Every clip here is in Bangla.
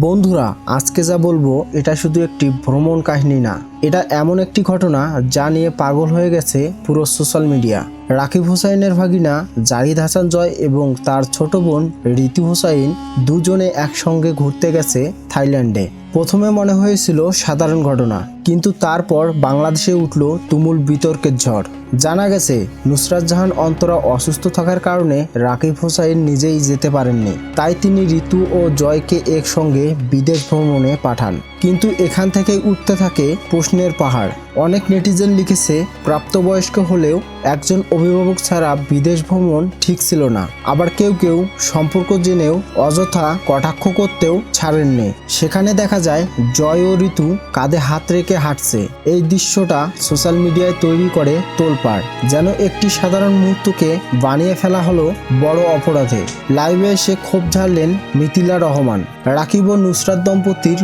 বন্ধুরা, আজকে যা বলব, এটা শুধু একটি ভ্রমণ কাহিনী না। এটা এমন একটি ঘটনা যা নিয়ে পাগল হয়ে গেছে পুরো সোশ্যাল মিডিয়া। রাকিব হুসাইনের ভাগিনা জাহিদ হাসান জয় এবং তার ছোট বোন ঋতু হুসাইন দুজনে একসঙ্গে ঘুরতে গেছে থাইল্যান্ডে। প্রথমে মনে হয়েছিল সাধারণ ঘটনা, কিন্তু তারপর বাংলাদেশে উঠল তুমুল বিতর্কের ঝড়। জানা গেছে, নুসরাত জাহান অন্তরা অসুস্থ থাকার কারণে রাকিব হোসাইন নিজেই যেতে পারেননি। তাই তিনি ঋতু ও জয়কে একসঙ্গে বিদেশ ভ্রমণে পাঠান। কিন্তু এখান থেকেই উঠতে থাকে প্রশ্নের পাহাড়। অনেক নেটিজেন লিখেছে, প্রাপ্তবয়স্ক হলেও একজন অভিভাবক ছাড়া বিদেশ ভ্রমণ ঠিক ছিল না। আবার কেউ কেউ সম্পর্ক জেনেও অযথা কটাক্ষ করতেও ছাড়েননি। সেখানে দেখা যায়, জয় ও ঋতু কাঁধে হাত রেখে হাঁটছে। এই দৃশ্যটা সোশ্যাল মিডিয়ায় তৈরি করে তোলপাড়। যেন একটি সাধারণ মুহূর্তকে বানিয়ে ফেলা হলো বড় অপরাধে। লাইভে এসে ক্ষোভ ঝাড়লেন মিথিলা রহমান। রাকিব ও নুসরাত দম্পতির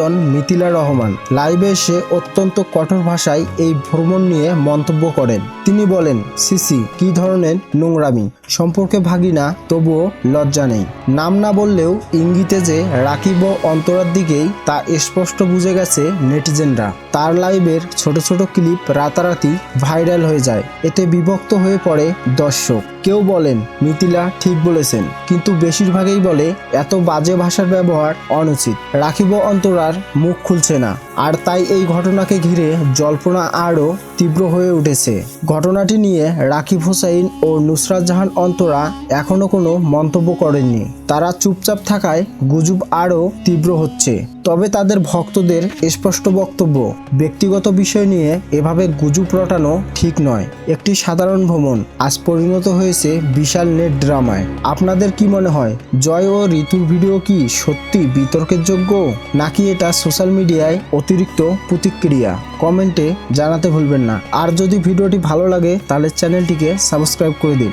ঘনিষ্ঠজন মিথিলা রহমান। লাইভে এসে অত্যন্ত কঠোর ভাষায় এই ভ্রমণ নিয়ে মন্তব্য করেন। তিনি বলেন, সিসি, কি ধরনের নোংরামি? সম্পর্কে ভাগি না, তবুও লজ্জা নেই। নাম না বললেও ইঙ্গিতে যে রাকিব অন্তরার দিকেই তা স্পষ্ট বুঝে গেছে নেটিজেনরা। তার লাইভের ছোট ছোট ক্লিপ রাতারাতি ভাইরাল হয়ে যায়। এতে বিভক্ত হয়ে পড়ে দর্শক। কেউ বলেন, মিথিলা ঠিক বলেছেন, কিন্তু বেশিরভাগই বলে, এত বাজে ভাষার ব্যবহার অনুচিত। রাখিব অন্তরার, মুখ খুলছে না। আর তাই এই ঘটনাকে ঘিরে জল্পনা আরও তীব্র হয়ে উঠেছে। ঘটনাটি নিয়ে রাকিব হোসাইন ও নুসরাত জাহান অন্তরা এখনও কোনো মন্তব্য করেননি। তারা চুপচাপ থাকায় গুজব আরও তীব্র হচ্ছে। তবে তাদের ভক্তদের স্পষ্ট বক্তব্য, ব্যক্তিগত বিষয় নিয়ে এভাবে গুজব রটানো ঠিক নয়। একটি সাধারণ ভ্রমণ, আজ পরিণত হয়েছে বিশাল নেট ড্রামায়। আপনাদের কি মনে হয়, জয় ও ঋতুর ভিডিও কি সত্যি বিতর্কের যোগ্য? নাকি এটা সোশ্যাল মিডিয়ায় অতিরিক্ত প্রতিক্রিয়া কমেন্টে জানাতে ভুলবেন না। আর যদি ভিডিওটি ভালো লাগে, তাহলে চ্যানেলটিকে সাবস্ক্রাইব করে দিন।